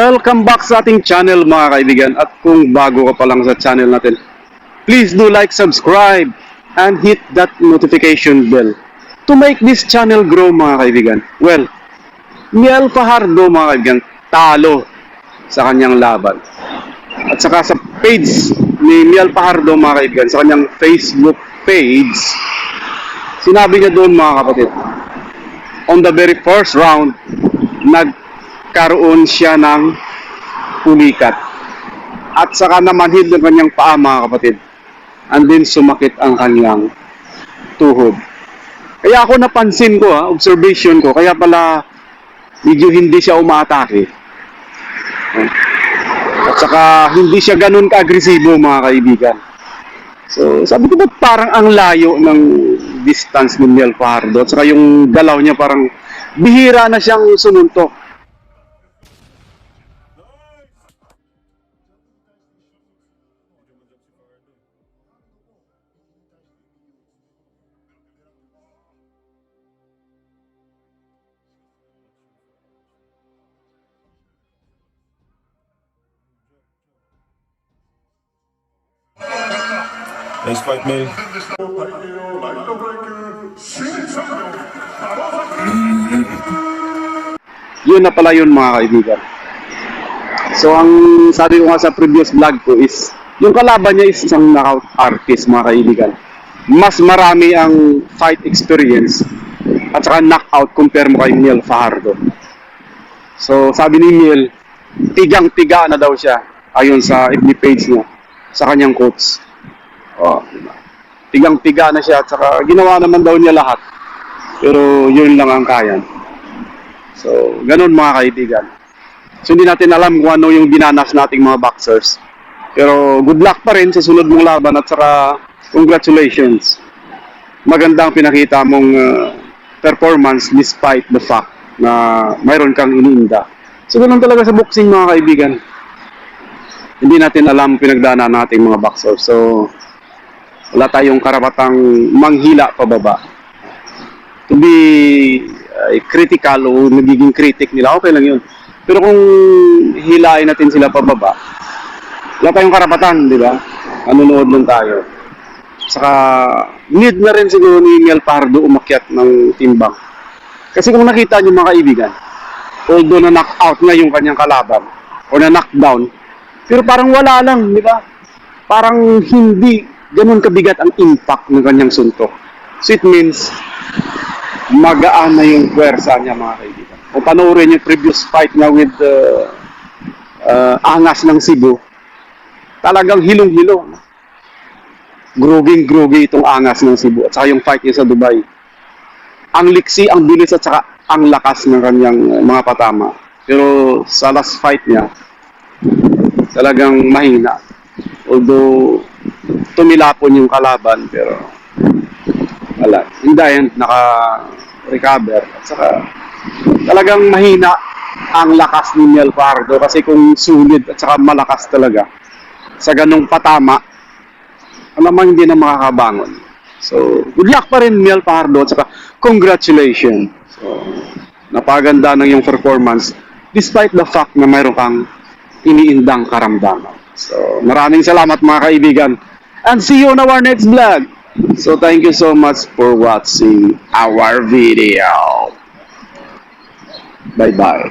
Welcome back sa ating channel mga kaibigan at kung bago ka pa lang sa channel natin, please do like, subscribe, and hit that notification bell to make this channel grow mga kaibigan. Well, Miel Fajardo mga kaibigan, talo sa kanyang laban. At saka sa page ni Miel Fajardo mga kaibigan, sa kanyang Facebook page, sinabi niya doon mga kapatid, on the very first round, nagkaroon siya ng pulikat. At saka namanhid ng kanyang paa mga kapatid. And then sumakit ang kanyang tuhod. Kaya ako napansin ko ha, observation ko, kaya pala medyo hindi siya umaatake. At saka hindi siya ganun ka-agresibo mga kaibigan. So, sabi ko ba't parang ang layo ng distance ni Miel Fajardo? At saka yung galaw niya parang bihira na siyang sumuntok. Next fight, man. Yun na pala yun mga kaibigan. So ang sabi ko nga sa previous vlog ko is yung kalaban niya is isang knockout artist mga kaibigan. Mas marami ang fight experience at saka knockout compare mo kay Miel Fajardo. So sabi ni Miel, tigang-tiga na daw siya ayon sa FB page niya sa kanyang coach. Oh, diba? tigang-tiga na siya at saka ginawa naman daw niya lahat. Pero yun lang ang kaya. So, ganun mga kaibigan. So, hindi natin alam kung ano yung dinanas nating mga boxers. Pero, good luck pa rin sa sunod mong laban at saka, congratulations. Maganda ang pinakita mong uh, performance despite the fact na mayroon kang iniinda. So, ganun talaga sa boxing mga kaibigan. Hindi natin alam pinagdaanan nating mga boxers. So, wala tayong karapatang manghila pababa to be uh, critical o nagiging critic nila, okay lang yun. Pero kung hilain natin sila pababa, wala tayong karapatan, di ba? Nanonood lang tayo. Saka, need na rin siguro ni Mel Pardo umakyat ng timbang. Kasi kung nakita niyo mga kaibigan, although na knock out nga yung kanyang kalaban, o na knockdown, pero parang wala lang, di ba? Parang hindi ganun kabigat ang impact ng kanyang suntok. So it means, magaan na yung puwersa niya mga kaibigan. Kung panoorin yung previous fight niya with uh, uh, Angas ng Cebu, talagang hilong-hilong. Groging-grogi itong Angas ng Cebu at saka yung fight niya sa Dubai. Ang liksi, ang bilis at saka ang lakas ng kanyang uh, mga patama. Pero sa last fight niya, talagang mahina. Although tumilapon yung kalaban pero wala. Hindi yan naka-recover. At saka talagang mahina ang lakas ni Miel Pardo kasi kung sulit at saka malakas talaga sa ganong patama alam mo hindi na makakabangon. So, good luck pa rin Miel Pardo at saka congratulations. So, napaganda ng yung performance despite the fact na mayroon kang iniindang karamdaman. So, maraming salamat mga kaibigan. And see you on our next vlog. So thank you so much for watching our video. Bye bye.